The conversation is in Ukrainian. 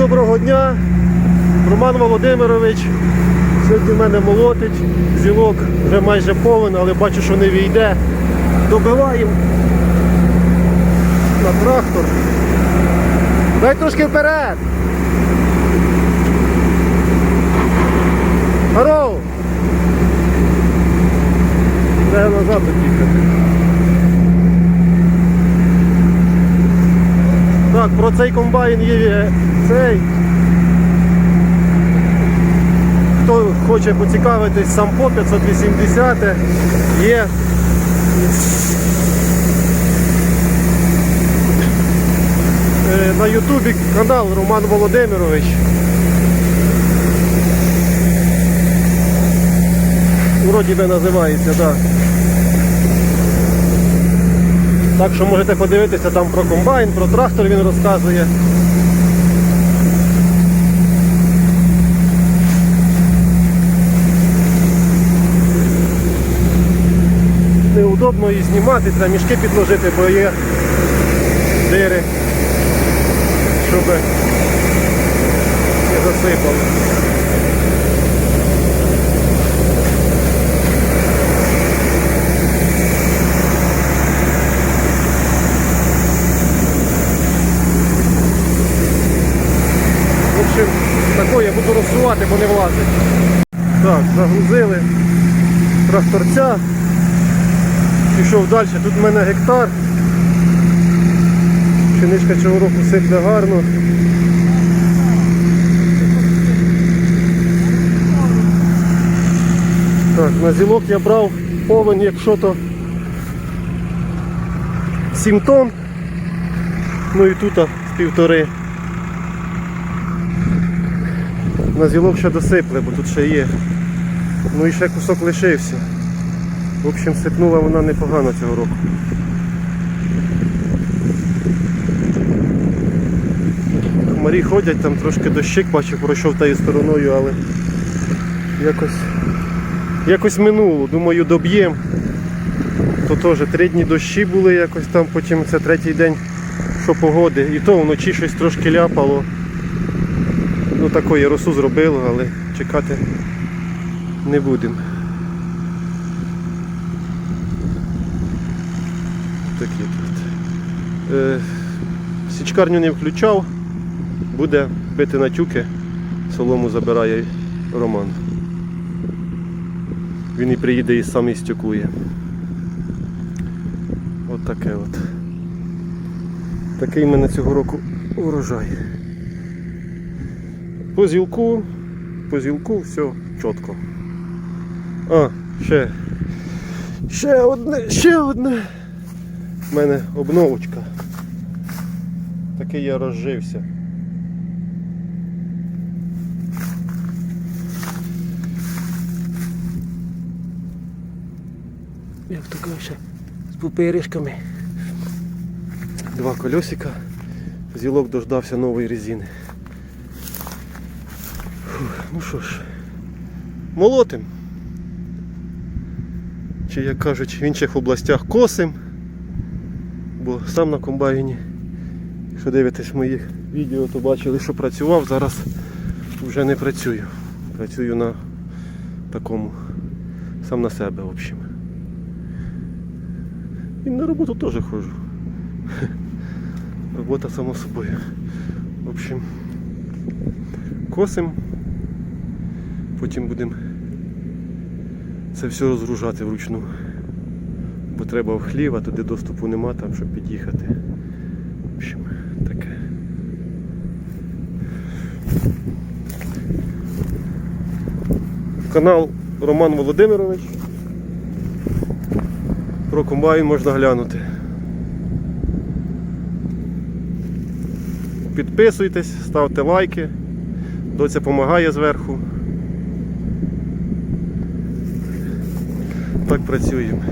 доброго дня. Роман Володимирович. Сьогодні в мене молотить. Зілок вже майже повен, але бачу, що не війде. Добиваємо на трактор. Дай трошки вперед. Так, про цей комбайн є цей. Хто хоче поцікавитись, сампо 580 є. Е, На Ютубі канал Роман Володимирович. Вроді би називається, так. Так що можете подивитися там про комбайн, про трактор він розказує. Неудобно її знімати, треба мішки підложити, бо є дири, щоб не засипало. В общем, таке я бо не влазить. Так, загрузили тракторця. Пішов далі. Тут в мене гектар. Пшеничка цього року сипле гарно. Так, на зілок я брав повен, якщо то 7 тонн. Ну і тут півтори. На зілок ще досипли, бо тут ще є. Ну і ще кусок лишився. В общем, сипнула вона непогано цього року. Комарі ходять, там трошки дощик, бачу, пройшов тією стороною, але якось якось минуло. Думаю, доб'єм. То теж три дні дощі були якось там, потім це третій день, що погоди. І то вночі щось трошки ляпало. Ну такої росу зробило, але чекати не будемо. Такі тут. Е, січкарню не включав, буде бити на тюки, солому забирає Роман. Він і приїде і сам і стюкує. От таке от. Такий в мене цього року урожай. По зілку, по зілку все чітко. А, ще. Ще одне, ще одне. У мене обновочка. Такий я розжився. Як то каже, з пупиришками. Два колесика. Зілок дождався нової резини. Ну що ж, молотим. Чи як кажуть в інших областях косим. Бо сам на комбайні, якщо дивитесь моїх відео, то бачили, що працював, зараз вже не працюю. Працюю на такому, сам на себе, в общем. І на роботу теж ходжу. Робота само собою. В общем, косим, потім будемо це все розгружати вручну. Бо треба в хлів, а туди доступу нема, там щоб під'їхати. В общем, таке. Канал Роман Володимирович. Про комбайн можна глянути. Підписуйтесь, ставте лайки. Доця допомагає зверху. Так працюємо.